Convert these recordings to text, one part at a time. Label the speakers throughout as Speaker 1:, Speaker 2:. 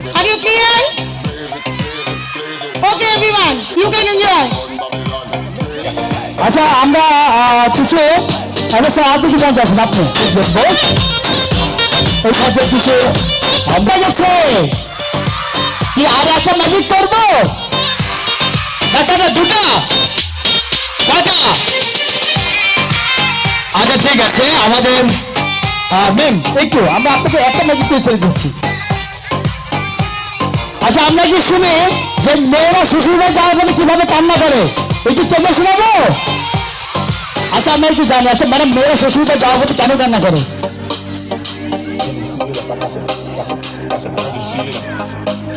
Speaker 1: Are you clear? Okay, everyone, you can enjoy.
Speaker 2: আচ্ছা আমরা কিছু আচ্ছা স্যার আপনি কি আপনি? দেখব। এই মধ্যে কিছু আমরা গেছে কি আর একটা ম্যাজিক করব? না দুটা। কয়টা? আচ্ছা ঠিক আছে আমাদের ম্যাম একটু আমরা আপনাকে একটা ম্যাজিক দিয়ে ছেড়ে দিচ্ছি। আচ্ছা আমরা কি শুনি যে মেয়েরা শ্বশুরে যাওয়ার পরে কীভাবে কান্না করে? একটু কেঁদে শোনাবো? আচ্ছা আমরা একটু জানি। আচ্ছা ম্যাডাম মেয়েরা শ্বশুরে যাওয়ার পরে কেন কান্না করে?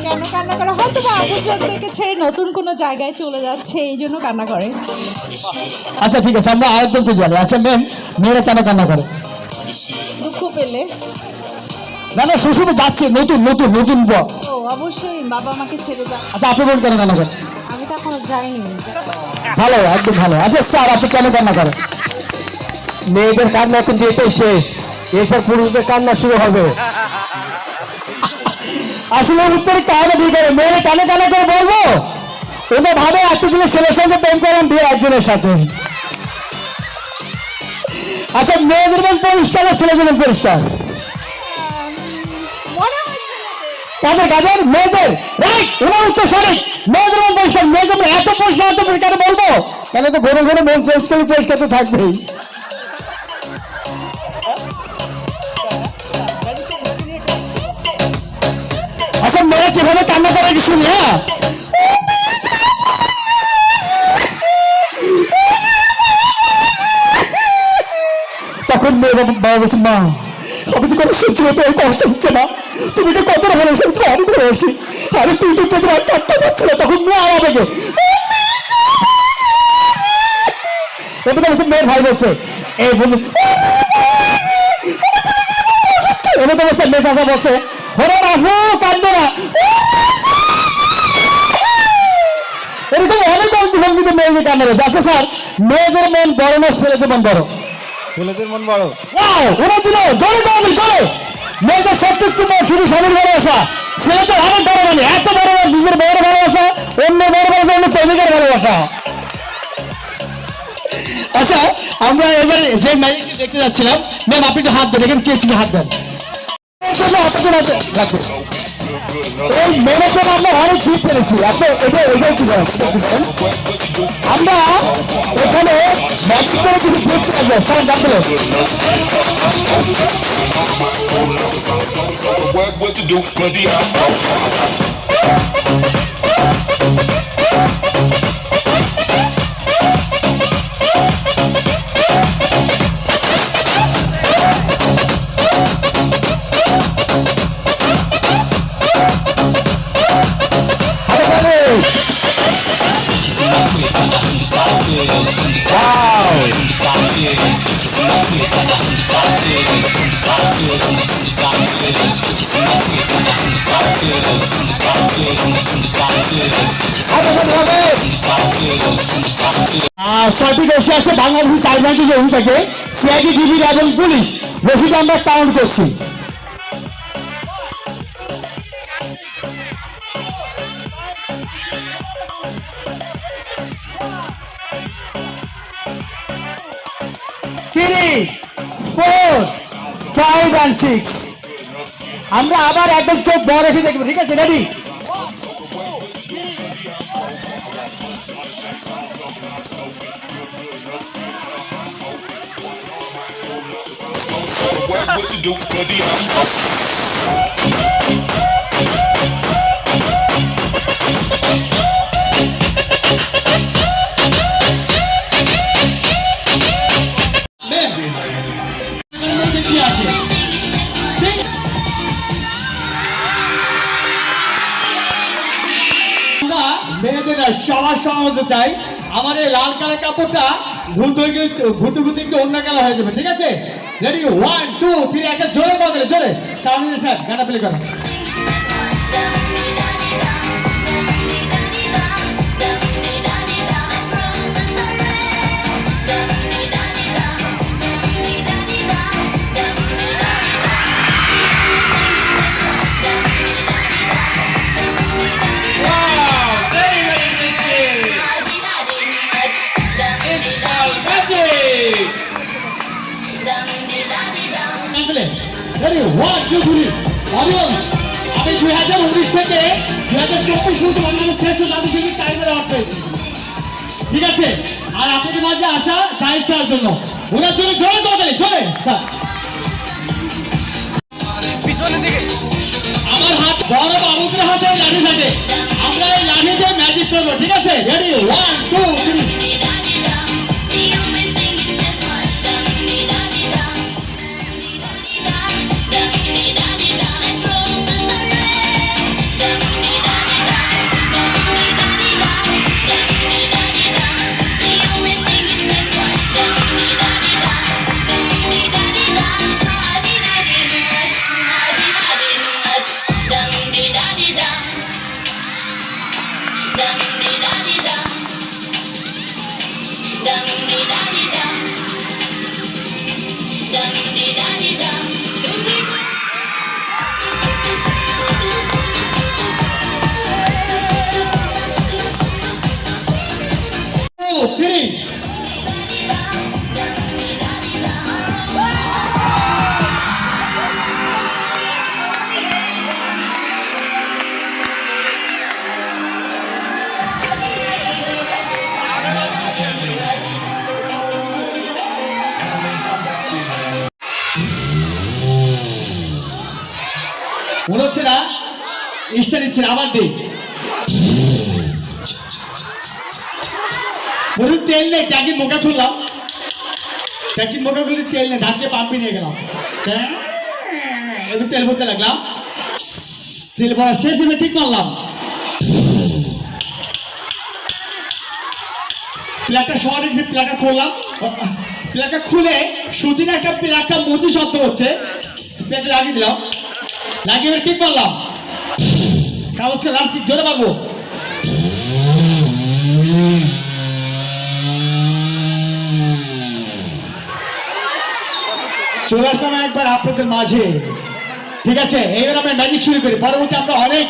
Speaker 3: কেন কান্না করে? হয়তো বা আপনজনদেরকে ছেড়ে নতুন কোনো জায়গায় চলে যাচ্ছে এই জন্য কান্না করে।
Speaker 2: আচ্ছা ঠিক আছে আমরা জানি। আচ্ছা ম্যাম মেয়েরা কেন কান্না করে?
Speaker 3: দুঃখ পেলে।
Speaker 2: না না শ্বশুরে যাচ্ছে। নতুন নতুন নতুন বর।
Speaker 3: অবশ্যই বাবা মাকে ছেড়ে যা।
Speaker 2: আচ্ছা আপনি বলুন কেন কান্না করেন?
Speaker 3: আমি তো এখনও যাইনি।
Speaker 2: ভালো একদম ভালো। আচ্ছা স্যার আপনি কেন কান্না করেন? মেয়েদের কান্না কিন্তু এটাই শেষ। এরপর পুরুষদের কান্না শুরু হবে। আসলে উত্তরে কারণে দিয়ে করে? মেয়েরা কেন কান্না করে বলব? ওটা ভাবে এতগুলো ছেলের সঙ্গে প্রেম করেন বিয়ে একজনের সাথে। আচ্ছা মেয়েদের মন পরিষ্কার আর ছেলেদের মন পরিষ্কার? কাদের কাদের মেয়েদের। রাইট ওনার উত্তর সঠিক। মেয়েদের মন পরিষ্কার মেয়েদের এত পরিষ্কার এত পরিষ্কার বলব? কেন তো ঘরে ঘরে মন চেঞ্জ পরিষ্কার তো থাকবেই। আচ্ছা হ্যাঁ? তখন মেয়ে বাবা বলছে, মা, আমি তো কোনো সহ্য হতে কষ্ট হচ্ছে না। তুমি তো কত ভালোবাসি আমি তো অনেক ভালোবাসি আরে তুই তো পেতে কাটতে পারছি না তখন মেয়ে আমাকে এবার তো মেয়ের ভাই বলছে এই বন্ধু এবার তো বলছে মেয়ে চাষা বলছে হরে বাবু কান্দো না। এরকম অনেক অল্প মেয়েদের কান্না রয়েছে আচ্ছা স্যার মেয়েদের মন বড় না ছেলেদের মন বড়?
Speaker 4: ছেলেদের মন বড়।
Speaker 2: ওরা দিল জোরে জোরে মেয়েদের সবটুকু মন শুধু স্বামীর ভালোবাসা। ছেলেদের অনেক বড় মানে এত বড় মানে নিজের বড় ভালোবাসা অন্য বড় ভালোবাসা অন্য প্রেমিকের ভালোবাসা। আচ্ছা আমরা এবারে যে ম্যাজিকটি দেখতে যাচ্ছিলাম ম্যাম আপনি একটু হাত দেন এখানে কে হাত দেন? আপনাদের জন্য আমরা অনেক ঠিক পেরেছি। আপনি এটা এটাই কি আমরা এখানে ম্যাজিক করে কিছু দেখতে পারব স্যার ডাকলো
Speaker 5: What to do for the
Speaker 2: ছয়টি দোষী আছে বাংলাদেশের চাইনাটি জমি থেকে। সিআইডি, ডিবি এবং পুলিশ রসিদ আমরা কাউন্ট করছি। ফোর ফাইভ অ্যান্ড সিক্স আমরা আবার একদম চোখ বড় রেখে দেখব, ঠিক আছে ready
Speaker 5: What what to do for the
Speaker 2: আমরা মেয়েদের সবার সমাজ চাই। আমার এই লাল কালার কাপড়টা ঘুরতে ঘুরতে ঘুরতে একটু অন্য কালার হয়ে যাবে, ঠিক আছে? রেডি ওয়ান টু থ্রি একটা জোরে বদলে জোরে। সাউন্ড স্যার গানা প্লে করো।
Speaker 5: ওয়ান টু থ্রি অডিয়েন্স আমি দুই হাজার উনিশ থেকে দুই হাজার চব্বিশ শুরু বাংলাদেশ খেয়েছি আমি কিন্তু টাইমের ঠিক আছে? আর আপনাদের মাঝে আসা করার জন্য? ওনার জন্য জোরে দরকারি জোরে। স্যার। মনে হচ্ছে না? ইস্টার নিচ্ছে না, আবার দিই বলুন তেল নেই ট্যাঙ্কি মোকা খুললাম। ট্যাঙ্কি মোকা খুলে তেল নেই ধানকে পাম্পে নিয়ে গেলাম। হ্যাঁ? একটু তেল ভরতে লাগলাম। তেল ভরা শেষ হলে ঠিক মারলাম প্লাগটা শহর রেখে প্লাগটা খুললাম প্লাগটা খুলে সুদিন একটা প্লাগটা মুচি শব্দ হচ্ছে। প্লাগটা লাগিয়ে দিলাম। লাগিয়ে এবার ঠিক করলাম। কাগজকে লাস্ট জোরে মারবো। চলে আসলাম একবার আপনাদের মাঝে। ঠিক আছে? এইবার আমরা ম্যাজিক শুরু করি। পরবর্তী আমরা অনেক